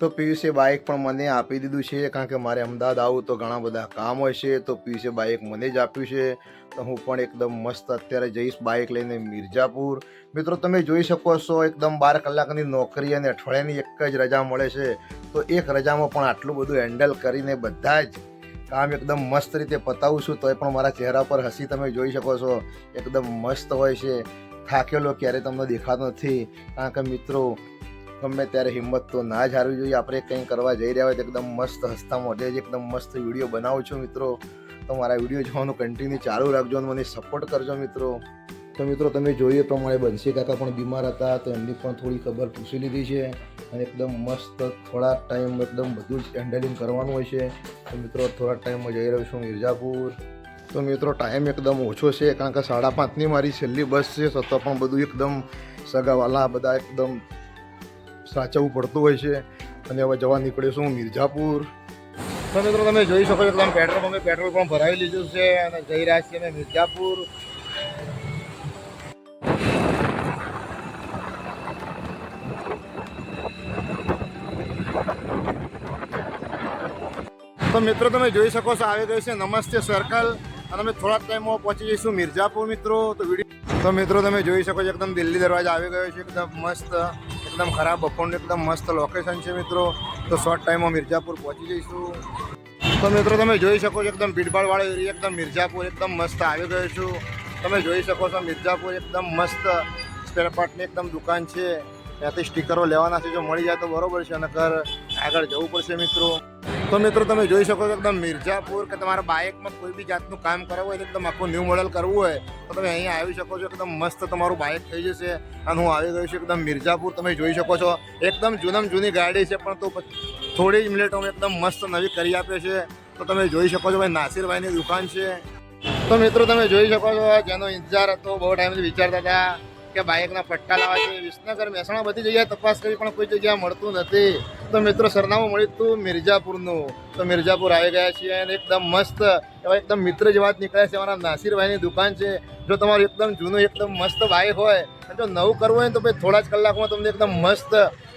તો પિયુષે બાઇક પણ મને આપી દીધું છે, કારણ કે મારે અમદાવાદ આવું તો ઘણા બધા કામ હોય છે, તો પિયુષે બાઇક મને જ આપ્યું છે. તો હું પણ એકદમ મસ્ત અત્યારે જઈશ બાઇક લઈને મિર્જાપુર મિત્રો, તમે જોઈ શકો છો, એકદમ બાર કલાકની નોકરી અને અઠવાડિયાની એક જ રજા મળે છે. તો એક રજામાં પણ આટલું બધું હેન્ડલ કરીને બધા જ કામ એકદમ મસ્ત રીતે પતાવું છું, તોય પણ મારા ચહેરા પર હસી તમે જોઈ શકો છો. એકદમ મસ્ત હોય છે. થાકેલો ક્યારે તમને દેખાતો નથી. કારણ કે મિત્રો ગમે ત્યારે હિંમત તો ના જ હારવી જોઈએ. આપણે કંઈ કરવા જઈ રહ્યા હોય તો એકદમ મસ્ત હસતા મોઢે જ એકદમ મસ્ત વીડિયો બનાવું છું મિત્રો. તો મારા વીડિયો જોવાનું કન્ટિન્યુ ચાલુ રાખજો અને મને સપોર્ટ કરજો મિત્રો. તો મિત્રો તમે જોઈએ પ્રમાણે બંસી કાકા પણ બીમાર હતા, તો એમની પણ થોડી ખબર પૂછી લીધી છે. અને એકદમ મસ્ત થોડા ટાઈમ એકદમ બધું જ હેન્ડલિંગ કરવાનું હોય છે. તો મિત્રો થોડા ટાઈમમાં જઈ રહ્યો છું મિર્ઝાપુર. તો મિત્રો ટાઈમ એકદમ ઓછો છે, કારણ કે સાડા પાંચની મારી છેલ્લી બસ છે છતાં પણ બધું એકદમ સગાવાલા, બધા એકદમ સાચવવું પડતું હોય છે. અને હવે જવા નીકળ્યો છું મિર્ઝાપુર. તો મિત્રો તમે જોઈ શકો છો તમે પેટ્રોલ પંપે પેટ્રોલ પણ ભરાવી લીધું છે અને જઈ રહ્યા છીએ અમે મિર્ઝાપુર. તો મિત્રો તમે જોઈ શકો છો આવી ગયું છે નમસ્તે સર્કલ અને અમે થોડા ટાઈમમાં પહોંચી જઈશું મિર્ઝાપુર મિત્રો. તો વીડિયો તો મિત્રો તમે જોઈ શકો છો એકદમ દિલ્હી દરવાજા આવી ગયો છે, એકદમ મસ્ત. એકદમ ખરાબ બપોરનું એકદમ મસ્ત લોકેશન છે મિત્રો. તો શોર્ટ ટાઈમમાં મિર્જાપુર પહોંચી જઈશું. તો મિત્રો, તમે જોઈ શકો છો એકદમ ભીડભાડવાળો એરિયા, એકદમ મિર્ઝાપુર એકદમ મસ્ત આવી ગયો છું. તમે જોઈ શકો છો મિર્ઝાપુર એકદમ મસ્ત સ્પેરપાર્ટની એકદમ દુકાન છે. ત્યાંથી સ્ટીકરો લેવાના છે. જો મળી જાય તો બરોબર છે, નકર આગળ જવું પડશે મિત્રો. તો મિત્રો તમે જોઈ શકો છો એકદમ મિર્ઝાપુર કે તમારા બાઇકમાં કોઈ બી જાતનું કામ કરવું હોય એકદમ આખું ન્યૂ મોડલ કરવું હોય, તો તમે અહીંયા આવી શકો છો, એકદમ મસ્ત તમારું બાઇક થઈ જશે. અને હું આવી ગયો છું એકદમ મિર્ઝાપુર, તમે જોઈ શકો છો. એકદમ જૂનમ જૂની ગાડી છે, પણ તો થોડી જ મિનિટોમાં એકદમ મસ્ત નવી કરી આપે છે. તો તમે જોઈ શકો છો ભાઈ, નાસિરભાઈની દુકાન છે. તો મિત્રો તમે જોઈ શકો છો, જેનો ઇંતજાર હતો, બહુ ટાઈમથી વિચારતા હતા. કે બાઇકના પટ્ટા લાવવા છે વિસનગર મહેસાણા બધી જગ્યાએ તપાસ કરી, પણ કોઈ જગ્યાએ મળતું નથી. તો મિત્રો, સરનામું મળ્યું હતું મિર્જાપુરનું તો મિર્ઝાપુર આવી ગયા છીએ અને એકદમ મસ્ત એકદમ મિત્ર જેવા જ નીકળ્યા છે. અમારા નાસિરભાઈની દુકાન છે. જો તમારું એકદમ જૂનું, એકદમ મસ્ત બાઇક હોય, અને જો નવું કરવું હોય તો ભાઈ, થોડા જ કલાકમાં તમને એકદમ મસ્ત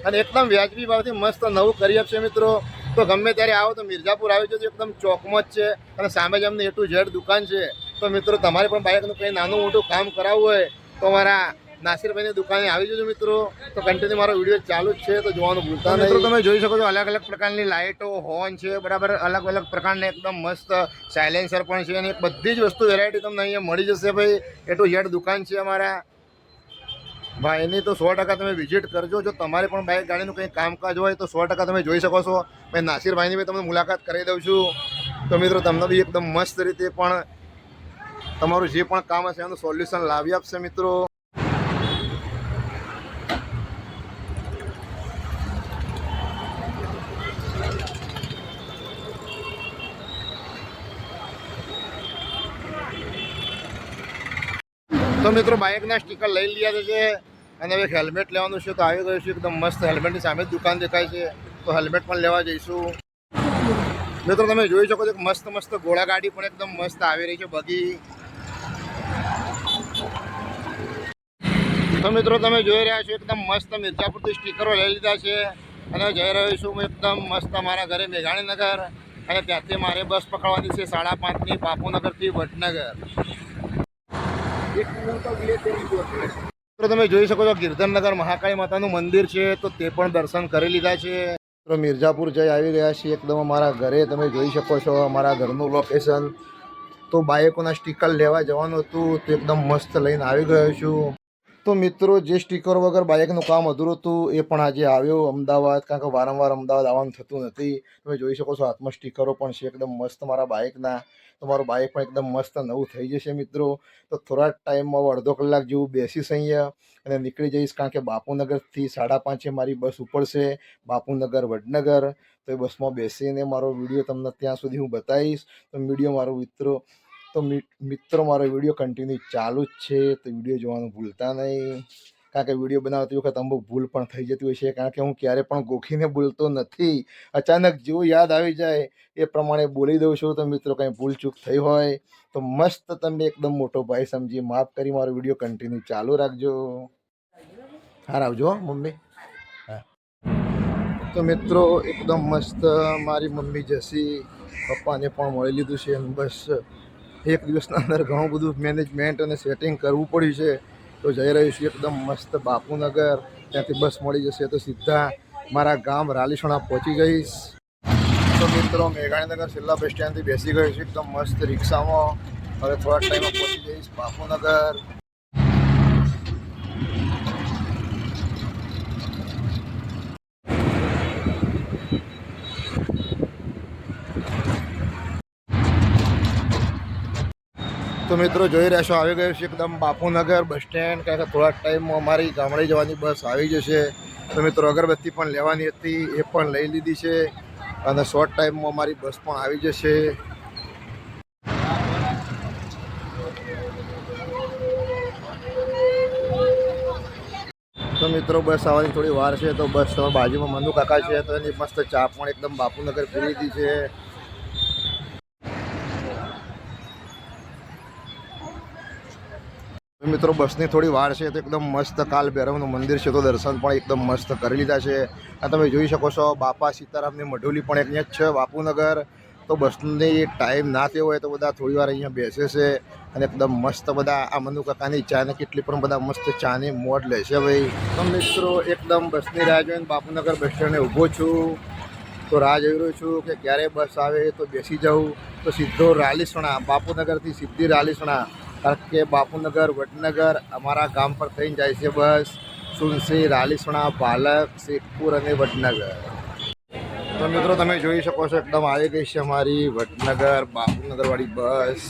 અને એકદમ વ્યાજબી ભાવથી મસ્ત નવું કરી આપશે મિત્રો. તો ગમે ત્યારે આવો તો મિર્ઝાપુર આવી જજો. એકદમ ચોકમાં જ છે અને સામે જ અમને એ ટુ ઝેડ દુકાન છે. તો મિત્રો, તમારે પણ બાઇકનું કંઈ નાનું મોટું કામ કરાવવું હોય, તો અમારા નાસિરભાઈની દુકાને આવી જજો મિત્રો. તો કન્ટિન્યુ મારો વીડિયો ચાલુ જ છે તો જોવાનું ભૂલતા મિત્રો તમે જોઈ શકો છો અલગ અલગ પ્રકારની લાઇટો હોર્ન છે બરાબર? અલગ અલગ પ્રકારના એકદમ મસ્ત સાયલેન્સર પણ છે અને બધી જ વસ્તુ વેરાયટી તમને અહીંયા મળી જશે ભાઈ. એટલું ઝેડ દુકાન છે અમારા. ભાઈની તો સો ટકા તમે વિઝિટ કરજો. જો તમારે પણ બાઇક ગાડીનું કંઈ કામકાજ હોય તો સો ટકા તમે જોઈ શકો છો. મેં નાસિરભાઈની બી તમને મુલાકાત કરી દઉં છું. તો મિત્રો તમને બી એકદમ મસ્ત રીતે પણ તમારું જે પણ કામ હશે એનું સોલ્યુશન લાવી આપશે મિત્રો. તો મિત્રો બાઇકના સ્ટીકર લઈ લીધા છે અને હવે હેલ્મેટ લેવાનું છે તો આવી ગયું છે એકદમ મસ્ત. હેલ્મેટની સામે દુકાન દેખાય છે. તો હેલ્મેટ પણ લેવા જઈશું. મિત્રો તમે જોઈ શકો છો કે મસ્ત મસ્ત ઘોડા ગાડી પણ એકદમ મસ્ત આવી રહી છે બગી તો મિત્રો તમે જોઈ રહ્યા છો એકદમ મસ્ત મિર્જાપુરથી સ્ટીકરો લઈ લીધા છે. અને જઈ રહ્યો છું હું એકદમ મસ્ત મારા ઘરે મેઘાણીનગર. અને ત્યાંથી મારે બસ પકડવાની છે સાડા પાંચની બાપુનગરથી વડનગર. મિત્રો, તમે જોઈ શકો છો કીર્તનનગર મહાકાળી માતાનું મંદિર છે, તો તે પણ દર્શન કરી લીધા છે. મિત્રો, મિર્ઝાપુર જઈ આવી રહ્યા છીએ એકદમ અમારા ઘરે. તમે જોઈ શકો છો અમારા ઘરનું લોકેશન તો બાઇકોના સ્ટીકર લેવા જવાનું હતું, તો એકદમ મસ્ત લઈને આવી ગયો છું. તો મિત્રો, જે સ્ટીકર વગર બાઇકનું કામ અધૂરું હતું, એ પણ આજે આવ્યો અમદાવાદ, કારણ કે વારંવાર અમદાવાદ આવવાનું થતું નથી. તમે જોઈ શકો છો, હાથમાં સ્ટીકરો પણ છે, એકદમ મસ્ત મારા બાઇકના તો મારું બાઇક પણ એકદમ મસ્ત નવું થઈ જશે મિત્રો. તો થોડા ટાઈમમાં અડધો કલાક જેવું બેસીશ અહીંયા અને નીકળી જઈશ કારણ કે બાપુનગરથી સાડા પાંચે મારી બસ ઉપડશે બાપુનગર, વડનગર. તો એ બસમાં બેસીને મારો વીડિયો તમને ત્યાં સુધી હું બતાવીશ. તો વીડિયો મારો મિત્રો, તો મિત્રો મારો વીડિયો કન્ટિન્યુ ચાલુ જ છે. તો વીડિયો જોવાનું ભૂલતા નહીં. કારણ કે વીડિયો બનાવતી વખત અમુક ભૂલ પણ થઈ જતી હોય છે. કારણ કે હું ક્યારે પણ ગોખીને બોલતો નથી. અચાનક જેવું યાદ આવી જાય, એ પ્રમાણે બોલી દઉં છું. તો મિત્રો કંઈ ભૂલ ચૂક થઈ હોય, તો મસ્ત તમે એકદમ મોટો ભાઈ સમજી માફ કરી મારો વીડિયો કન્ટિન્યુ ચાલુ રાખજો. હા આવજો મમ્મી. હા. તો મિત્રો, એકદમ મસ્ત મારી મમ્મી જસી, પપ્પાને પણ મળી લીધું છે. બસ એક દિવસના અંદર ઘણું બધું મેનેજમેન્ટ અને સેટિંગ કરવું પડ્યું છે. તો જઈ રહ્યું છું એકદમ મસ્ત બાપુનગર. ત્યાંથી બસ મળી જશે તો સીધા મારા ગામ રાલીસણા પહોંચી જઈશ. તો મિત્રો, મેઘાણીનગર છેલ્લા બસ સ્ટેન્ડથી બેસી ગયો છું. એકદમ મસ્ત રિક્ષામાં. હવે થોડા ટાઈમમાં પહોંચી જઈશ બાપુનગર. તો મિત્રો જોઈ રહેશો આવી ગયું છે એકદમ બાપુનગર બસ સ્ટેન્ડ. કારણ કે થોડા ટાઈમમાં અમારી ગામડે જવાની બસ આવી જશે. તો મિત્રો અગરબત્તી પણ લેવાની હતી, એ પણ લઈ લીધી છે. અને શોર્ટ ટાઈમમાં અમારી બસ પણ આવી જશે. તો મિત્રો બસ આવવાની થોડી વાર છે, તો બસ બાજુમાં મનુકાકા છે, તો એની મસ્ત ચા પણ એકદમ બાપુનગર પી લીધી છે. મિત્રો, બસની થોડી વાર છે તો એકદમ મસ્ત કાલ ભૈરવનું મંદિર છે તો દર્શન પણ એકદમ મસ્ત કરી લીધા છે. આ તમે જોઈ શકો છો, બાપા સીતારામની મઢોલી પણ અહીંયા જ છે, બાપુનગર. તો બસની ટાઈમ ના થયો હોય તો બધા થોડી વાર અહીંયા બેસે છે અને એકદમ મસ્ત બધા આ મનુ કાકાની ચા કેટલી પણ બધા મસ્ત ચાની મોડ છે ભાઈ. તો મિત્રો, એકદમ બસની રાહ જોઈને બાપુનગર બસ સ્ટેન્ડે ઊભો છું. તો રાહ જોઈ રહ્યો છું કે ક્યારે બસ આવે તો બેસી જાઉં. તો સીધો રાલીસણા, બાપુનગરથી સીધી રાલીસણા. કારણ કે બાપુનગર, વડનગર અમારા ગામ પર થઈને જાય છે બસ. સુનસી, રાલીસણા, પાલક, શેખપુર અને વડનગર. તો મિત્રો, તમે જોઈ શકો છો, એકદમ આવી ગઈ છે અમારી વડનગર, બાપુનગરવાળી બસ.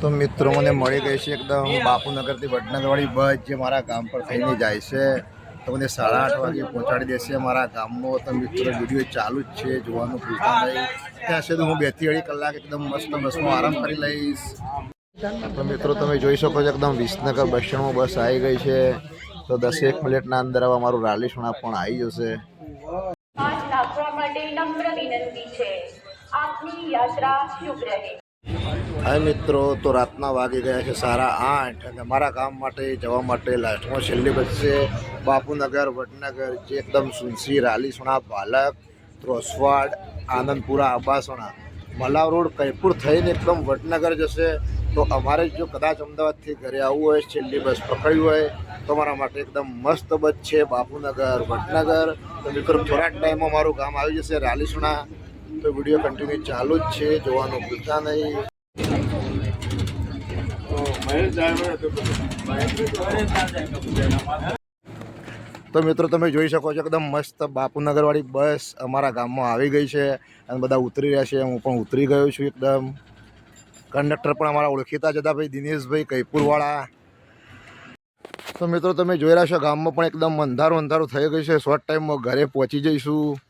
તો મિત્રો, મને મળી ગઈ છે એકદમ બાપુનગરથી વડનગરવાળી બસ જે મારા ગામ પર થઈને જાય છે. તો મને સાડા આઠ વાગે પહોંચાડી દેશે. મારા ગામમાં તો મિત્રો વીડિયો ચાલુ જ છે, જોવાનું ભૂલતા નહીં. ત્યાં સુધી હું બેથી અઢી કલાક એકદમ મસ્ત બસમાં આરામ કરી લઈશ. તો મિત્રો, તમે જોઈ શકો છો, એકદમ વિસનગર બસ સ્ટેન્ડમાં બસ આવી ગઈ છે. તો દસેક મિનિટના અંદર હવે મારું રાલીસણા પણ આવી જશે. આપની યાત્રા શુભ રહે. હા મિત્રો, તો રાતના વાગી ગયા છે સાડા આઠ અને મારા ગામ માટે જવા માટે લાસ્ટમાં છેલ્લી બસ છે. બાપુનગર, વડનગર, જે એકદમ સુનસી રાલીસણા પાલક ત્રોસવાડ, આનંદપુરા, આબાસણા, મલાવ રોડ, કૈપુર થઈને એકદમ વડનગર જશે. તો અમારે જો કદાચ અમદાવાદથી ઘરે આવવું હોય, છેલ્લી બસ પકડવી હોય, તો મારા માટે એકદમ મસ્ત બસ છે બાપુનગર, વડનગર. તો મિત્રો થોડા ટાઈમમાં મારું ગામ આવી જશે રાલીસણા તો વીડિયો કન્ટિન્યુ ચાલુ જ છે, જોવાનું ભૂલતા નહીં. તો મિત્રો, તમે જોઈ શકો છો એકદમ મસ્ત બાપુનગરવાળી બસ અમારા ગામમાં આવી ગઈ છે અને બધા ઉતરી રહ્યા છે. હું પણ ઉતરી ગયો છું એકદમ. કંડક્ટર પણ અમારા ઓળખીતા જ હતા ભાઈ, દિનેશભાઈ કૈપુરવાળા. તો મિત્રો, તમે જોઈ રહ્યા છો ગામમાં પણ એકદમ અંધારું અંધારું થઈ ગયું છે. શોર્ટ ટાઈમમાં ઘરે પહોંચી જઈશું.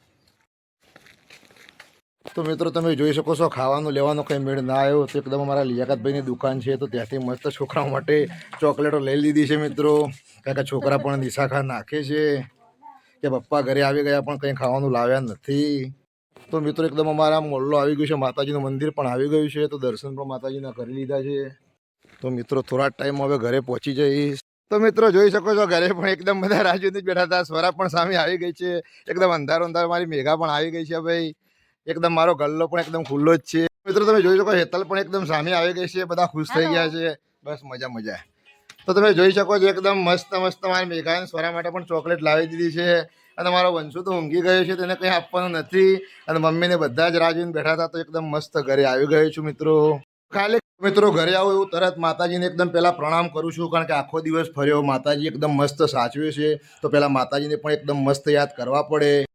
તો મિત્રો, તમે જોઈ શકો છો, ખાવાનું લેવાનો કંઈ મેળ ના આવ્યો. તો એકદમ અમારા લિયાકતભાઈની દુકાન છે, તો ત્યાંથી મસ્ત છોકરાઓ માટે ચોકલેટો લઈ લીધી છે મિત્રો. કારણ કે છોકરા પણ નિશાખા નાખે છે, કે પપ્પા ઘરે આવી ગયા પણ કંઈ ખાવાનું લાવ્યા નથી. તો મિત્રો, એકદમ અમારા મોલ્લો આવી ગયું છે, માતાજીનું મંદિર પણ આવી ગયું છે, તો દર્શન પણ માતાજીના કરી લીધા છે. તો મિત્રો, થોડા ટાઈમ હવે ઘરે પહોંચી જઈશ. તો મિત્રો, જોઈ શકો છો, ઘરે પણ એકદમ બધા રાજુથી જ બેઠા હતા, સ્વરા પણ સામે આવી ગઈ છે. એકદમ અંધારો અંધારો મારી મેઘા પણ આવી ગઈ છે, ભાઈ. એકદમ મારો ગલ્લો પણ એકદમ ખુલ્લો જ છે. મિત્રો, તમે જોઈ શકો હેતલ પણ એકદમ સામે આવી ગઈ છે, બધા ખુશ થઈ ગયા છે. બસ મજા મજા. તો તમે જોઈ શકો છો, એકદમ મસ્ત મસ્ત મારી મેઘાને સ્વરા માટે પણ ચોકલેટ લાવી દીધી છે. અને મારો વંશુ તો ઊંઘી ગયો છે, તેને કંઈ આપવાનું નથી. અને મમ્મીને બધા જ રાહ બેઠા હતા, તો એકદમ મસ્ત ઘરે આવી ગયો છું, મિત્રો. ખાલી મિત્રો, ઘરે આવું એવું તરત માતાજીને એકદમ પહેલાં પ્રણામ કરું છું, કારણ કે આખો દિવસ ફર્યો, માતાજી એકદમ મસ્ત સાચવે છે. તો પહેલાં માતાજીને પણ એકદમ મસ્ત યાદ કરવા પડે.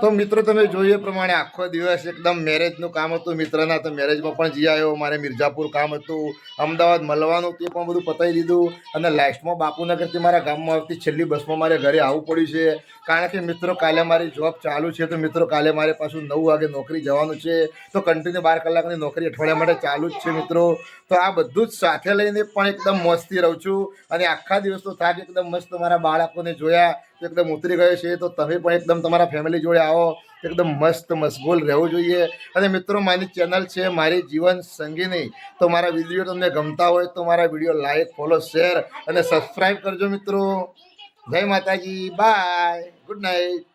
તો મિત્રો, તમે જોઈએ પ્રમાણે આખો દિવસ એકદમ મેરેજનું કામ હતું. મિત્રના તો મેરેજમાં પણ જઈ આવ્યો. મારે મિર્ઝાપુર કામ હતું. અમદાવાદ મળવાનું તે પણ બધું પતાવી દીધું. અને લાસ્ટમાં બાપુનગરથી મારા ગામમાં આવતી છેલ્લી બસમાં મારે ઘરે આવવું પડ્યું છે. કારણ કે મિત્રો, કાલે મારી જોબ ચાલુ છે. તો મિત્રો, કાલે મારે પાછું નવ વાગે નોકરી જવાનું છે. તો કન્ટિન્યુ બાર કલાકની નોકરી અઠવાડિયા માટે ચાલુ જ છે મિત્રો. તો આ બધું જ સાથે લઈને પણ એકદમ મસ્તી રહું છું. અને આખા દિવસનો થાક એકદમ મસ્ત મારા બાળકોને જોયા. એકદમ ઉતરી ગયો છે, તો તમે પણ એકદમ તમારા ફેમિલી જોડે આવો. એકદમ મસ્ત મશગુલ રહેવું જોઈએ. અને મિત્રો, મારી ચેનલ છે મારી જીવન સંગીની. તો મારા વીડિયો તમને ગમતા હોય તો મારા વીડિયો લાઈક ફોલો શેર અને સબસ્ક્રાઈબ કરજો મિત્રો. જય માતાજી. Bye good night